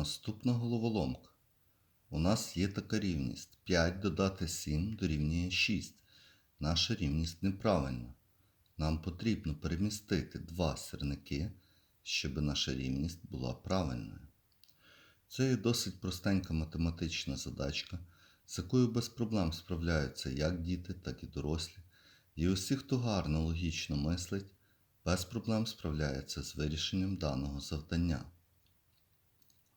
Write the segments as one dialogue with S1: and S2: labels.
S1: Наступна головоломка. У нас є така рівність. 5 додати 7 дорівнює 6. Наша рівність неправильна. Нам потрібно перемістити два сірники, щоб наша рівність була правильною. Це є досить простенька математична задачка, з якою без проблем справляються як діти, так і дорослі. І усі, хто гарно логічно мислить, без проблем справляється з вирішенням даного завдання.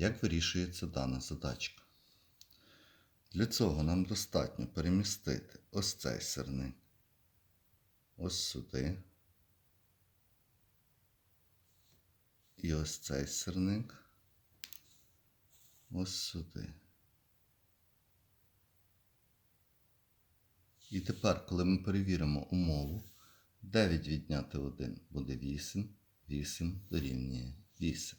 S1: Як вирішується дана задачка? Для цього нам достатньо перемістити ось цей сирник ось сюди. І ось цей сирник ось сюди. І тепер, коли ми перевіримо умову, 9 відняти 1 буде 8, 8 дорівнює 8.